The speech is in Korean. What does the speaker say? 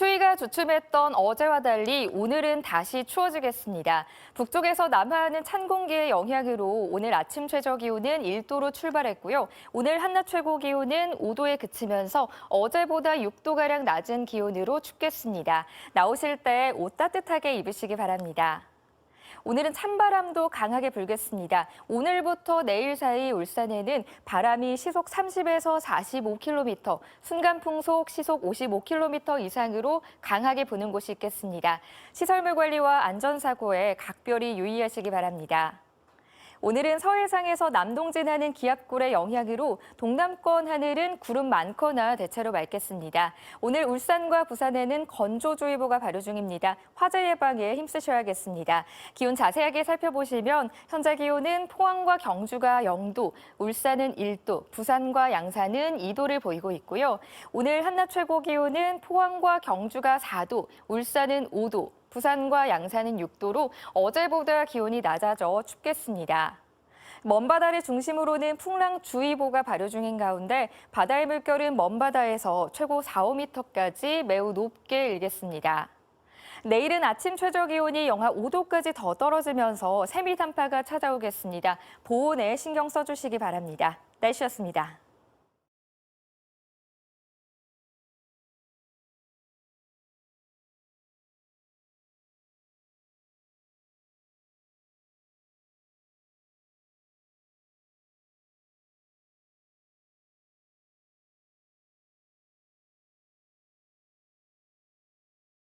추위가 주춤했던 어제와 달리 오늘은 다시 추워지겠습니다. 북쪽에서 남하하는 찬 공기의 영향으로 오늘 아침 최저 기온은 1도로 출발했고요. 오늘 한낮 최고 기온은 5도에 그치면서 어제보다 6도가량 낮은 기온으로 춥겠습니다. 나오실 때 옷 따뜻하게 입으시기 바랍니다. 오늘은 찬바람도 강하게 불겠습니다. 오늘부터 내일 사이 울산에는 바람이 시속 30에서 45km, 순간 풍속 시속 55km 이상으로 강하게 부는 곳이 있겠습니다. 시설물 관리와 안전사고에 각별히 유의하시기 바랍니다. 오늘은 서해상에서 남동진하는 기압골의 영향으로 동남권 하늘은 구름 많거나 대체로 맑겠습니다. 오늘 울산과 부산에는 건조주의보가 발효 중입니다. 화재 예방에 힘쓰셔야겠습니다. 기온 자세하게 살펴보시면 현재 기온은 포항과 경주가 0도, 울산은 1도, 부산과 양산은 2도를 보이고 있고요. 오늘 한낮 최고 기온은 포항과 경주가 4도, 울산은 5도, 부산과 양산은 6도로 어제보다 기온이 낮아져 춥겠습니다. 먼 바다를 중심으로는 풍랑주의보가 발효 중인 가운데 바다의 물결은 먼 바다에서 최고 4, 5m까지 매우 높게 일겠습니다. 내일은 아침 최저 기온이 영하 5도까지 더 떨어지면서 세미 단파가 찾아오겠습니다. 보온에 신경 써주시기 바랍니다. 날씨였습니다.